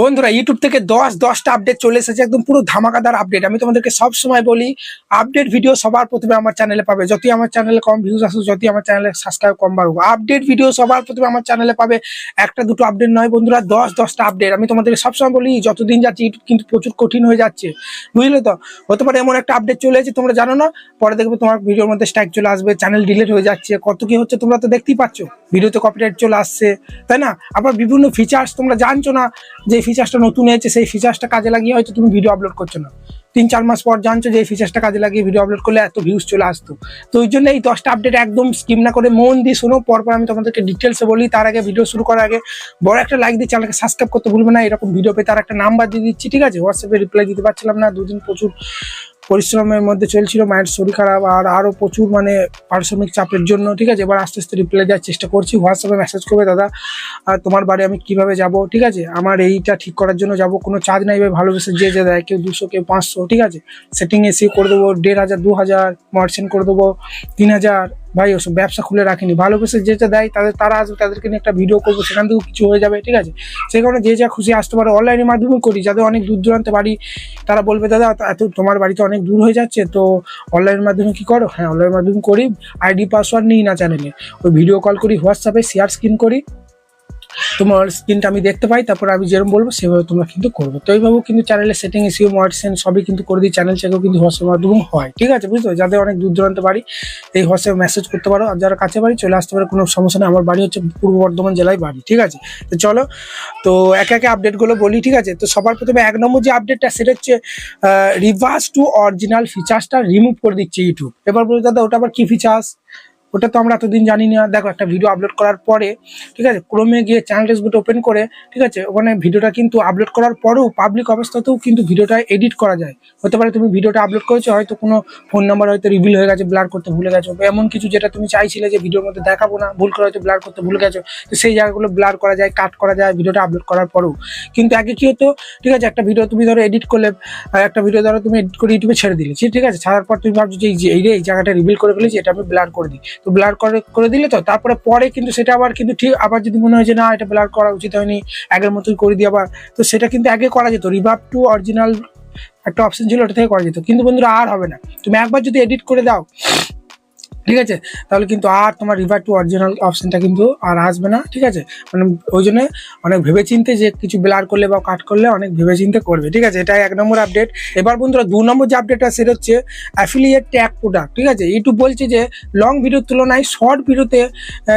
বন্ধুরা ইউটিউব থেকে দশ, দশটা আপডেট চলে এসেছে, একদম পুরো ধামাকাদার আপডেট আমি তোমাদেরকে সব সময় বলি আপডেট ভিডিও সবার প্রথমে আমার চ্যানেলে পাবে। যতই আমার চ্যানেলে কম ভিউজ আসুক, যতই আমার চ্যানেলে সাবস্ক্রাইব কম বাড়ুক আপডেট ভিডিও সবার প্রথমে আমার চ্যানেলে পাবে। একটা, দুটো আপডেট নয় বন্ধুরা, দশ, দশটা আপডেট আমি তোমাদেরকে সবসময় বলি, যতদিন যাচ্ছে ইউটিউব কিন্তু প্রচুর কঠিন হয়ে যাচ্ছে। বুঝলে তো? হতে পারে এমন একটা আপডেট চলে এসেছে, তোমরা জানো না? পরে দেখবে তোমার ভিডিওর মধ্যে স্ট্রাইক চলে আসবে চ্যানেল ডিলিট হয়ে যাচ্ছে। কত কি হচ্ছে তোমরা তো দেখতেই পাচ্ছ। ভিডিওতে কপিরাইট চলে আসছে, তাই না? আবার বিভিন্ন ফিচার্স তোমরা জানছো না, যে ফিচার্সটা নতুন হয়েছে, সেই ফিচার্সটা কাজে লাগিয়ে হয়তো তুমি ভিডিও আপলোড করছ না। তিন, চার মাস পর জানছো যে এই ফিচার্সটা কাজে লাগিয়ে ভিডিও আপলোড করলে এত ভিউজ চলে আসতো। তো ওই জন্য এই দশটা আপডেট একদম স্কিম না করে মন দিয়ে শোনো, পরপর আমি তোমাদেরকে ডিটেলসে বলি। তার আগে ভিডিও শুরু করার আগে বড় একটা লাইক দিয়ে চ্যানেলকে সাবস্ক্রাইব করতে ভুলবে না। এরকম ভিডিও পেয়ে তার একটা নাম্বার দিয়ে দিচ্ছি, ঠিক আছে? হোয়াটসঅ্যাপে রিপ্লাই দিতে পারছিলাম না, দুদিন প্রচুর পরিশ্রমের মধ্যে চলছিল, মায়ের শরীর খারাপ আর আরও প্রচুর মানে পারিশ্রমিক চাপের জন্য, ঠিক আছে? এবার আস্তে আস্তে রিপ্লাই দেওয়ার চেষ্টা করছি। হোয়াটসঅ্যাপে মেসেজ করবে, দাদা আর তোমার বাড়ি আমি কীভাবে যাব? ঠিক আছে? আমার এইটা ঠিক করার জন্য যাব, কোনো চার্জ নাই ভাই ভালোবেসে যে যে দেয়, কেউ দুশো, কেউ পাঁচশো, ঠিক আছে? সেটিং এসে করে দেবো, দেড় হাজার দু হাজার মার্চেন্ট করে দেবো, তিন হাজার ভাই, ওসব ব্যবসা খুলে রাখিনি। ভালোবেসে যেটা দেয়, তাদের, তারা আসবে, তাদেরকে নিয়ে একটা ভিডিও করব, সেখান থেকেও কিছু হয়ে যাবে, ঠিক আছে? সেই কারণে যে যা খুশি আসতে পারে অনলাইনের মাধ্যমে করি যাদের অনেক দূর দূরান্তে বাড়ি, তারা বলবে, দাদা এত, তোমার বাড়িতে অনেক দূর হয়ে যাচ্ছে, তো অনলাইনের মাধ্যমে কি করো? হ্যাঁ অনলাইনের মাধ্যমে করি আইডি পাসওয়ার্ড নিই না চ্যানেলে ওই ভিডিও কল করি হোয়াটসঅ্যাপে শেয়ার স্ক্রিন করি। তোমার স্ক্রিনটা আমি দেখতে পাই, তারপর আমি যেরকম বলব সেভাবে তোমরা কিন্তু করব। তো এইভাবেও কিন্তু চ্যানেলের সেটিং এসিও মডসেন সবই কিন্তু করে দিই চ্যানেল চেকেও কিন্তু হোয়াটসঅ্যাপ মাধ্যমে হয়, ঠিক আছে? বুঝতে যাদের অনেক দূর দূরান্তে বাড়ি, এই হোয়াটসঅ্যাপে মেসেজ করতে পারো। আর যারা কাছে বাড়ি, চলে আসতে পারে, কোনো সমস্যা নেই। আমার বাড়ি হচ্ছে পূর্ব বর্ধমান জেলায় বাড়ি, ঠিক আছে? তো চলো, তো একে একে আপডেটগুলো বলি, ঠিক আছে? তো সবার প্রথমে এক নম্বর যে আপডেটটা সেটা হচ্ছে রিভার্স টু অরিজিনাল ফিচার্সটা রিমুভ করে দিচ্ছে ইউটিউব এবার বলি, দাদা, ওটা আবার কি ফিচার্স ওটা তো আমরা এতদিন জানি না। দেখো, একটা ভিডিও আপলোড করার পরে, ঠিক আছে ক্রমে গিয়ে চ্যানেল টেক্সট ওপেন করে, ঠিক আছে, ওখানে ভিডিওটা কিন্তু আপলোড করার পরেও পাবলিক অবস্থাতেও কিন্তু ভিডিওটা এডিট করা যায়। হতে পারে তুমি ভিডিওটা আপলোড করেছ, হয়তো কোনো ফোন নাম্বার হয়তো রিভিল হয়ে গেছে ব্লার করতে ভুলে গেছো এমন কিছু যেটা তুমি চাইছিলে যে ভিডিওর মধ্যে দেখাবো না, ভুল করে হয়তো ব্লার করতে ভুলে গেছো, তো সেই জায়গাগুলো ব্লার করা যায় কাট করা যায় ভিডিওটা আপলোড করার পরেও। কিন্তু আগে কি হতো, ঠিক আছে, একটা ভিডিও তুমি ধরো এডিট করলে একটা ভিডিও ধরো তুমি এডিট করে ইউটিউবে ছেড়ে দিলে, ঠিক আছে, ছাড়ার পর তুমি ভাবছ যে এই এই জায়গাটা রিভিল করে ফেলেছি, এটা আমি ব্লার করে দিই। তো ব্লার করে করে দিলে তো? তারপরে পরে কিন্তু সেটা আবার কিন্তু ঠিক, আবার যদি মনে হয় যে না, এটা ব্লার করা উচিত হয়নি, আগের মতোই করে দিই আবার, তো সেটা কিন্তু আগে করা যেত। রিভাব টু অরিজিনাল একটা অপশন ছিল, ওটা থেকে করা যেত। কিন্তু বন্ধুরা আর হবে না। তুমি একবার যদি এডিট করে দাও ঠিক আছে? তাহলে কিন্তু আর তোমার রিভার টু অরিজিনাল অপশনটা কিন্তু আর আসবে না, ঠিক আছে? মানে ওই জন্য অনেক ভেবেচিন্তে যে কিছু ব্লার করলে বা কাট করলে অনেক ভেবেচিন্তে করবে, ঠিক আছে? এটা এক নম্বর আপডেট এবার বন্ধুরা, দু নম্বর যে আপডেটটা সেটা হচ্ছে অ্যাফিলিয়েট ট্যাগ প্রোডাক্ট ঠিক আছে? ইউটিউব বলছে যে লং ভিডিওর তুলনায় শর্ট ভিডিওতে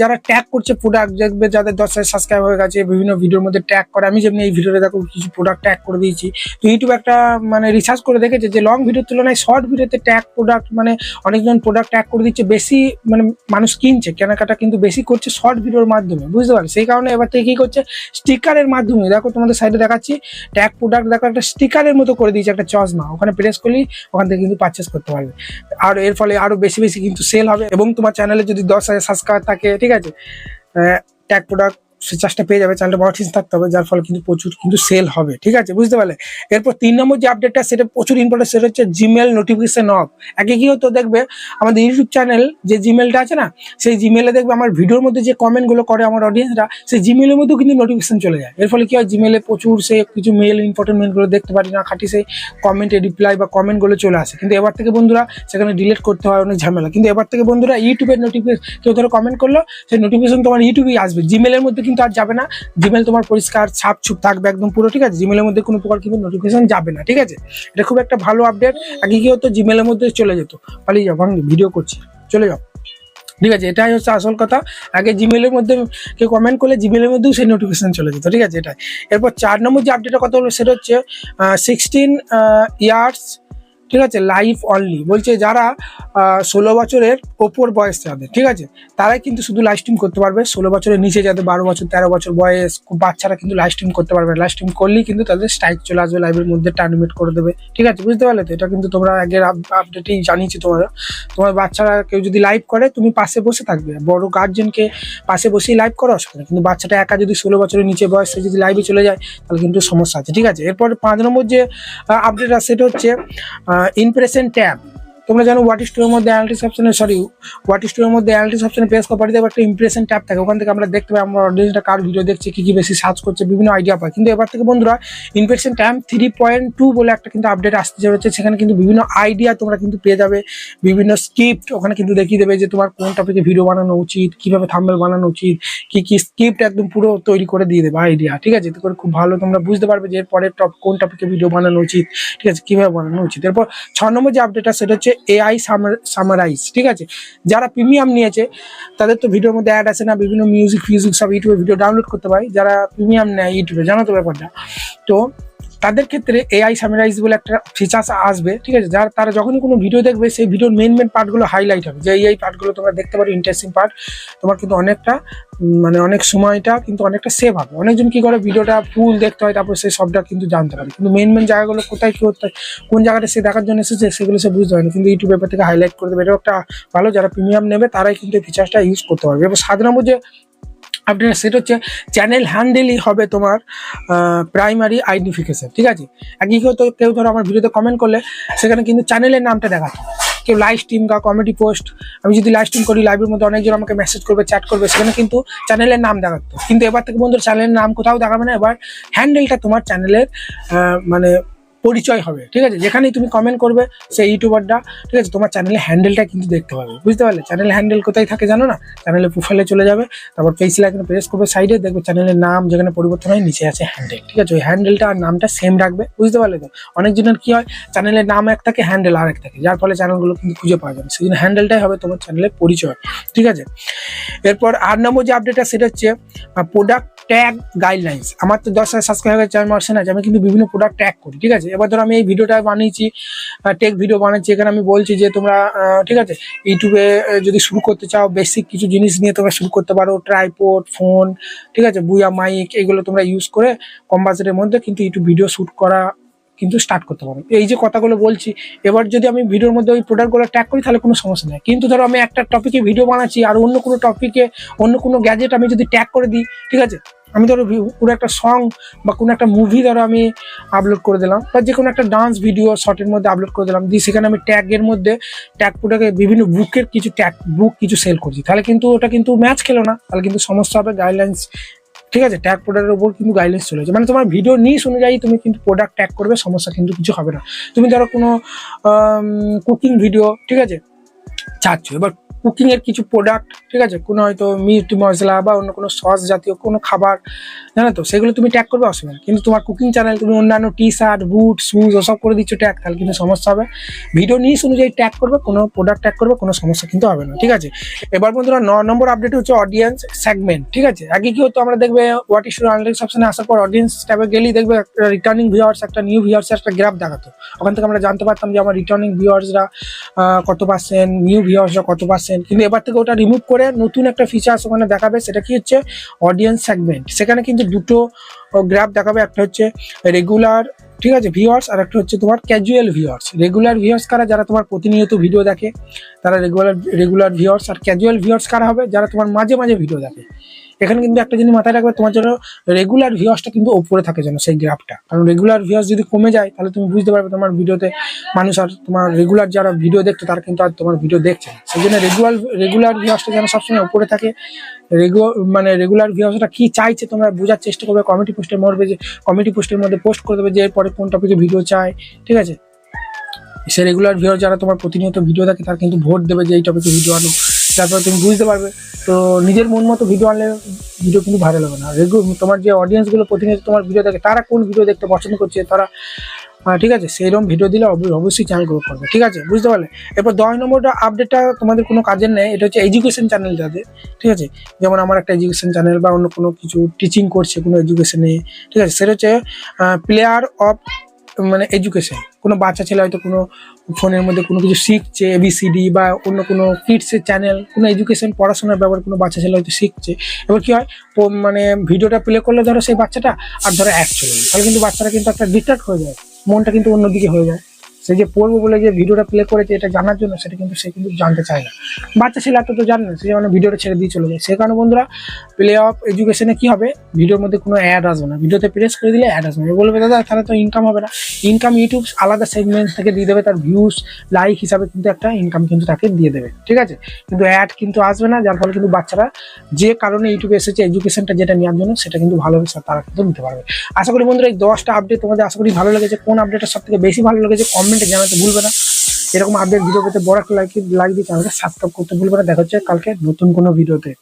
যারা ট্যাগ করছে প্রোডাক্ট দেখবে যাদের দশ হাজার সাবস্ক্রাইব হয়ে গেছে, বিভিন্ন ভিডিওর মধ্যে ট্যাগ করে। আমি যেমনি এই ভিডিওতে দেখো, কিছু প্রোডাক্ট ট্যাগ করে দিয়েছি। তো ইউটিউব একটা মানে রিসার্চ করে দেখেছে যে লং ভিডিওর তুলনায় শর্ট ভিডিওতে ট্যাগ প্রোডাক্ট মানে অনেকজন প্রোডাক্ট ট্যাগ করে দিচ্ছে বেশি মানে মানুষ কিনছে, কেনাকাটা কিন্তু বেশি করছে শর্ট ভিডিওর মাধ্যমে, বুঝতে পারবে সেই কারণে এবার থেকে কি করছে? স্টিকারের মাধ্যমে। দেখো তোমাদের সাইডে দেখাচ্ছি ট্যাগ প্রোডাক্ট দেখো, একটা স্টিকারের মতো করে দিয়েছে একটা চশমা। ওখানে প্রেস করলেই ওখান থেকে কিন্তু পারচেস করতে পারবে। আর এর ফলে আরও বেশি বেশি কিন্তু সেল হবে। এবং তোমার চ্যানেলে যদি দশ হাজার সাবস্ক্রাইব থাকে, ঠিক আছে? ট্যাগ প্রোডাক্ট ফিচার্সটা পেয়ে যাবে চ্যানেলটা মনিটাইজ থাকতে হবে, যার ফলে কিন্তু প্রচুর কিন্তু সেল হবে, ঠিক আছে? বুঝতে পারলে? এরপর তিন নম্বর যে আপডেটটা সেটা প্রচুর ইম্পর্টেন্ট সেটা হচ্ছে জিমেল নোটিফিকেশন অফ আগে কি হতো দেখবে, আমাদের ইউটিউব চ্যানেল যে জিমেলটা আছে না, সেই জিমেলে দেখবে আমার ভিডিওর মধ্যে যে কমেন্টগুলো করে আমার অডিয়েন্সরা সেই জিমেলের মধ্যেও কিন্তু নোটিফিকেশন চলে যায়। এর ফলে কি হয় জিমেলে প্রচুর সে কিছু মেল ইম্পর্টেন্ট মেলগুলো দেখতে পারি না, খাটি সেই কমেন্টে রিপ্লাই বা কমেন্টগুলো চলে আসে। কিন্তু এবার থেকে বন্ধুরা, সেখানে ডিলিট করতে হয় অনেক ঝামেলা। কিন্তু এবার থেকে বন্ধুরা ইউটিউবের নোটিফিকেশন কেউ ধরো কমেন্ট করল, সেই নোটিফিকেশন তোমার ইউটিউবেই আসবে। জিমেলের মধ্যে কিন্তু আর যাবে না। জিমেল তোমার পরিষ্কার, ছাপ ছুপ থাকবে একদম পুরো, ঠিক আছে? জিমেলের মধ্যে কোনো প্রকার কিন্তু নোটিফিকেশন যাবে না, ঠিক আছে? এটা খুব একটা ভালো আপডেট আগে কি হতো? জিমেলের মধ্যে চলে যেত। পালিয়ে যাও ভাঙলি ভিডিও করছি। চলে যাও। ঠিক আছে, এটাই হচ্ছে আসল কথা। আগে জিমেলের মধ্যে কেউ কমেন্ট করলে জিমেলের মধ্যেও সেই নোটিফিকেশন চলে যেত, ঠিক আছে? এটাই। এরপর চার নম্বর যে আপডেটের কথা হলো সেটা হচ্ছে সিক্সটিন ইয়ার্স ঠিক আছে লাইফ অনলি বলছে যারা ষোলো বছরের ওপর বয়স যাদের, ঠিক আছে, তারাই কিন্তু শুধু লাইভ স্ট্রিম করতে পারবে। ষোলো বছরের নিচে যাদের, বারো বছর, তেরো বছর বয়স, বাচ্চারা কিন্তু লাইভ স্ট্রিম করতে পারবে লাইভ স্ট্রিম করলেই কিন্তু তাদের স্ট্রাইক চলে আসবে লাইভের মধ্যে টার্মিনেট করে দেবে। ঠিক আছে, বুঝতে পারলে তো? এটা কিন্তু তোমরা আগের আপডেটেই জানিয়েছি তোমরা তোমার বাচ্চারা কেউ যদি লাইভ করে, তুমি পাশে বসে থাকবে। বড় গার্জেনকে পাশে বসেই লাইভ করো অসুবিধা। কিন্তু বাচ্চাটা একা যদি ষোলো বছরের নিচে বয়স যদি লাইভে চলে যায়, তাহলে কিন্তু সমস্যা আছে। ঠিক আছে, এরপর পাঁচ নম্বর যে আপডেট আছে সেটা হচ্ছে ইমপ্রেশন ট্যাব তোমরা জানো হোয়াট স্টোরের মধ্যে অ্যানালিটিক্স অপশনে সরি হোয়াট স্টোরের মধ্যে অ্যানালিটিক্স অপশনে পেজ কপারিতে একটা ইমপ্রেশন ট্যাব থাকে, ওখান থেকে আমরা দেখতে পাই আমরা অডিয়েন্সটা কার ভিডিও দেখছে, কি কি বেশি সার্চ করছে, বিভিন্ন আইডিয়া পাই কিন্তু এবার থেকে বন্ধুরা impression tab three point two বলে একটা কিন্তু আপডেট আসতে চলেছে, সেখানে কিন্তু বিভিন্ন আইডিয়া তোমরা কিন্তু পেয়ে যাবে, বিভিন্ন স্ক্রিপ্ট ওখানে কিন্তু দেখিয়ে দেবে যে তোমার কোন টপিকে ভিডিও বানানো উচিত, কীভাবে থাম্বেল বানানো উচিত, কি কি স্ক্রিপ্ট একদম পুরো তৈরি করে দিয়ে দেবে আইডিয়া ঠিক আছে? এতে করে খুব ভালো তোমরা বুঝতে পারবে যে এর পরের টপ কোন টপিকে ভিডিও বানানো উচিত, ঠিক আছে? কীভাবে বানানো উচিত? এরপর ছ নম্বর যে আপডেটটা সেটা হচ্ছে এআই সামারাইজ, ঠিক আছে? যারা প্রিমিয়াম নিয়েছে, তাদের তো ভিডিওর মধ্যে অ্যাড আছে না, বিভিন্ন মিউজিক ফিউজিক সব ইউটিউবে ভিডিও ডাউনলোড করতে পারি। যারা প্রিমিয়াম নেয়, ইউটিউবে, জানো তো ব্যাপারটা? তো তাদের ক্ষেত্রে এআই সামারাইজ বলে একটা ফিচার্স আসবে, ঠিক আছে? যার তারা যখনই কোনো ভিডিও দেখবে, সেই ভিডিওর মেন মেন পার্টগুলো হাইলাইট হবে। যে এই পার্টগুলো তোমরা দেখতে পারো ইন্টারেস্টিং পার্ট তোমার কিন্তু অনেকটা মানে অনেক সময়টা কিন্তু অনেকটা সেভ হবে। অনেকজন কি করে ভিডিওটা ফুল দেখতে হয়, তারপর সেই সবটা কিন্তু জানতে পারে। কিন্তু মেন মেন জায়গাগুলো কোথায় কী হতে কোন জায়গাটা সে দেখার জন্য এসেছে, সেগুলো সে বুঝতে পারে কিন্তু ইউটিউব পেপার থেকে হাইলাইট করে দেবে। এটাও একটা ভালো, যারা প্রিমিয়াম নেবে, তারাই কিন্তু এই ফিচার্সটা ইউজ করতে পারবে। এবার সাত নম্বর যে আপডেট সেটা হচ্ছে চ্যানেল হ্যান্ডেলই হবে তোমার প্রাইমারি আইডেন্টিফিকেশন ঠিক আছে? একই কেউ তো, কেউ ধরো আমার ভিডিওতে কমেন্ট করলে, সেখানে কিন্তু চ্যানেলের নামটা দেখাচ্ছে কেউ লাইভ স্ট্রিম বা কমেডি পোস্ট আমি যদি লাইভ স্ট্রিম করি লাইভের মধ্যে অনেকজন আমাকে মেসেজ করবে চ্যাট করবে, সেখানে কিন্তু চ্যানেলের নাম দেখাতো। কিন্তু এবার থেকে বন্ধুরা চ্যানেলের নাম কোথাও দেখাবে না, এবার হ্যান্ডেলটা তোমার চ্যানেলের মানে পরিচয় হবে, ঠিক আছে? যেখানেই তুমি কমেন্ট করবে, সেই ইউটিউবারটা ঠিক আছে? তোমার চ্যানেলের হ্যান্ডেলটা কিন্তু দেখতে পাবে, বুঝতে পারলে? চ্যানেল হ্যান্ডেল কোথায় থাকে জানো না? চ্যানেলের প্রোফাইলে চলে যাবে, তারপর পেজ লাইকনে প্রেস করবে সাইডে দেখবে চ্যানেলের নাম যেখানে পরিবর্তন হয়, নিচে আছে হ্যান্ডেল ঠিক আছে? ওই হ্যান্ডেলটা আর নামটা সেম রাখবে, বুঝতে পারলে তো? অনেকজনের কী হয় চ্যানেলের নাম এক থাকে হ্যান্ডেল আর এক থাকে, যার ফলে চ্যানেলগুলো কিন্তু খুঁজে পাওয়া যাবে। জন্য হ্যান্ডেলটাই হবে তোমার চ্যানেলের পরিচয়, ঠিক আছে? এরপর আট নম্বর যে আপডেটটা সেটা হচ্ছে প্রোডাক্ট ট্যাগ গাইডলাইন্স আমার তো দশ হাজার সাবস্ক্রাইবার চ্যানেল আসে না, আমি কিন্তু বিভিন্ন প্রোডাক্ট ট্যাগ করি, ঠিক আছে? এবার ধরো আমি এই ভিডিওটা বানিয়েছি টেক ভিডিও বানাচ্ছি এখানে আমি বলছি যে তোমরা ঠিক আছে? ইউটিউবে যদি শুরু করতে চাও বেসিক কিছু জিনিস নিয়ে তোমরা শুরু করতে পারো ট্রাইপোড ফোন ঠিক আছে? বুয়া মাইক এগুলো তোমরা ইউজ করে কম বাজেটের মধ্যে কিন্তু ইউটিউব ভিডিও শ্যুট করা কিন্তু স্টার্ট করতে পারো এই যে কথাগুলো বলছি, এবার যদি আমি ভিডিওর মধ্যে ওই প্রোডাক্টগুলো ট্যাগ করি, তাহলে কোনো সমস্যা নেই। কিন্তু ধরো আমি একটা টপিকে ভিডিও বানাচ্ছি, আর অন্য কোনো টপিকে অন্য কোনো গ্যাজেট আমি যদি ট্যাগ করে দিই, ঠিক আছে? আমি ধরো কোনো একটা সং বা কোনো একটা মুভি ধরো আমি আপলোড করে দিলাম, বা যে কোনো একটা ডান্স ভিডিও শর্টের মধ্যে আপলোড করে দিলাম, দিয়ে সেখানে আমি ট্যাগের মধ্যে ট্যাগ প্রোডাক্টে বিভিন্ন বুকের কিছু ট্যাগ বুক কিছু সেল করছি। তাহলে কিন্তু ওটা কিন্তু ম্যাচ খেলো না, তাহলে কিন্তু সমস্যা হবে গাইডলাইন্স ঠিক আছে ট্যাগ প্রোডাক্টের উপর কিন্তু গাইডলাইন্স চলে যাচ্ছে মানে তোমার ভিডিও নিস অনুযায়ী তুমি কিন্তু প্রোডাক্ট ট্যাগ করবে, সমস্যা কিন্তু কিছু হবে না। তুমি ধরো কোনো কুকিং ভিডিও ঠিক আছে? চাচ্ছ। এবার কুকিং এর কিছু প্রোডাক্ট ঠিক আছে? কোনো হয়তো মিট মশলা বা অন্য কোনো সস জাতীয় কোনো খাবার, জানো তো? সেগুলো তুমি ট্যাগ করবে অসুবিধা। কিন্তু তোমার কুকিং চ্যানেল তুমি অন্যান্য টি শার্ট বুট শুজ ওসব করে দিচ্ছ ট্যাগ তাহলে কিন্তু সমস্যা হবে। ভিডিও নিস অনুযায়ী ট্যাগ করবে, কোনো প্রোডাক্ট ট্যাগ করবে, কোনো সমস্যা কিন্তু হবে না, ঠিক আছে? এবার বন্ধুরা, ন নম্বর আপডেট হচ্ছে অডিয়েন্স সেগমেন্ট ঠিক আছে? আগে কি হতো, আমরা দেখবে হোয়াট ইস অনলাইন অপশনে আসার পর অডিয়েন্স ট্যাবে গেলেই দেখবে একটা রিটার্নিং ভিউয়ার্স একটা নিউ ভিউয়ার্স একটা গ্রাফ দেখাতো। ওখান থেকে আমরা জানতে পারতাম যে আমার রিটার্নিং ভিউয়ার্সরা কত পার্সেন্ট নিউ ভিউয়ার্সরা কত পার্সেন্ট কিন্তু এবার থেকে ওটা রিমুভ করে নতুন একটা ফিচার্স ওখানে দেখাবে, সেটা কি হচ্ছে? অডিয়েন্স সেগমেন্ট সেখানে কিন্তু দুটো গ্রাফ দেখাবে, একটা হচ্ছে রেগুলার ঠিক আছে ভিউয়ার্স আর একটা হচ্ছে তোমার ক্যাজুয়াল ভিউয়ার্স রেগুলার ভিউয়ার্স কারা? যারা তোমার প্রতিনিয়ত ভিডিও দেখে, তারা রেগুলার রেগুলার ভিউয়ার্স আর ক্যাজুয়াল ভিউয়ার্স কারা হবে? যারা তোমার মাঝে মাঝে ভিডিও দেখে। এখানে কিন্তু একটা জিনিস মাথায় রাখবে, তোমার জন্য রেগুলার ভিউয়ার্সটা কিন্তু ওপরে থাকে যেন সেই গ্রাফটা কারণ রেগুলার ভিউয়ার্স যদি কমে যায়, তাহলে তুমি বুঝতে পারবে তোমার ভিডিওতে মানুষ আর তোমার রেগুলার যারা ভিডিও দেখতো, তারা কিন্তু আর তোমার ভিডিও দেখছে না। সেই জন্য রেগুলার রেগুলার ভিউয়ার্সটা যেন সবসময় উপরে থাকে রেগুলার মানে রেগুলার ভিউয়ার্সটা কি চাইছে তোমরা বোঝার চেষ্টা করবে কমিটি পোস্টের মধ্যে যে কমিটি পোস্টের মধ্যে পোস্ট করে দেবে যে এরপরে কোন টপিকে ভিডিও চাই ঠিক আছে? সে রেগুলার ভিউয়ার যারা তোমার প্রতিনিয়ত ভিডিও দেখে, তারা কিন্তু ভোট দেবে যে এই টপিকে ভিডিও আনো তারপর তুমি বুঝতে পারবে। তো নিজের মন মতো ভিডিও আনলে ভিডিও কিন্তু ভাইরাল হবে না। রেগু তোমার যে অডিয়েন্সগুলো প্রতিনিয়ত তোমার ভিডিও দেখে, তারা কোন ভিডিও দেখতে পছন্দ করছে, তারা ঠিক আছে, সেইরকম ভিডিও দিলে অব- অবশ্যই চ্যানেল গ্রো করবে, ঠিক আছে, বুঝতে পারলে? এরপর দশ নম্বরটা আপডেটটা তোমাদের কোনো কাজের নেই, এটা হচ্ছে এডুকেশন চ্যানেল যাদের, ঠিক আছে? যেমন আমার একটা এডুকেশন চ্যানেল বা অন্য কোনো কিছু টিচিং করছে কোনো এডুকেশনে ঠিক আছে? সেটা হচ্ছে প্লেয়ার অফ মানে এডুকেশন কোনো বাচ্চা ছেলে হয়তো কোনো ফোনের মধ্যে কোনো কিছু শিখছে এবিসিডি বা অন্য কোনো কিডসের চ্যানেল কোনো এডুকেশন পড়াশোনার ব্যাপার কোনো বাচ্চা ছেলে হয়তো শিখছে এবার কী হয় মানে ভিডিওটা প্লে করলে ধরো সেই বাচ্চাটা, আর ধরো অ্যাপ চলে। তাহলে কিন্তু বাচ্চারা কিন্তু একটা ডিস্ট্রাক্ট হয়ে যায়, মনটা কিন্তু অন্যদিকে হয়ে যায় সে যে পড়ব বলে যে ভিডিওটা প্লে করেছে, এটা জানার জন্য সেটা কিন্তু সে কিন্তু জানতে চায় না। বাচ্চা ছেলে এত তো জানে না, সে মানে ভিডিওটা ছেড়ে দিয়ে চলে যায়। সে কারণে বন্ধুরা প্লে অফ এডুকেশনে কি হবে? ভিডিওর মধ্যে কোনো অ্যাড আসবে না। ভিডিওতে প্রেস করে দিলে অ্যাড আসবে না। বলবে, দাদা, তাহলে তো ইনকাম হবে না। ইনকাম ইউটিউব আলাদা সেগমেন্ট থেকে দিয়ে দেবে, তার ভিউজ লাইক হিসাবে কিন্তু একটা ইনকাম কিন্তু তাকে দিয়ে দেবে। ঠিক আছে? কিন্তু অ্যাড কিন্তু আসবে না, যার ফলে কিন্তু বাচ্চারা যে কারণে ইউটিউবে এসেছে এডুকেশনটা যেটা নেওয়ার জন্য, সেটা কিন্তু ভালোভাবে তারা কিন্তু নিতে পারবে। আশা করি বন্ধুরা, এই দশটা আপডেট তোমাদের আশা করি ভালো লেগেছে। কোন আপডেটটা সব থেকে বেশি ভালো লেগেছে কমেন্টে জানাতে ভুলবে না। এরকম আপডেট ভিডিও পেতে বড় একটা লাইক লাইক দিয়ে চ্যানেলকে সাবস্ক্রাইব করতে ভুলবে না। দেখা হচ্ছে কালকে নতুন কোনো ভিডিওতে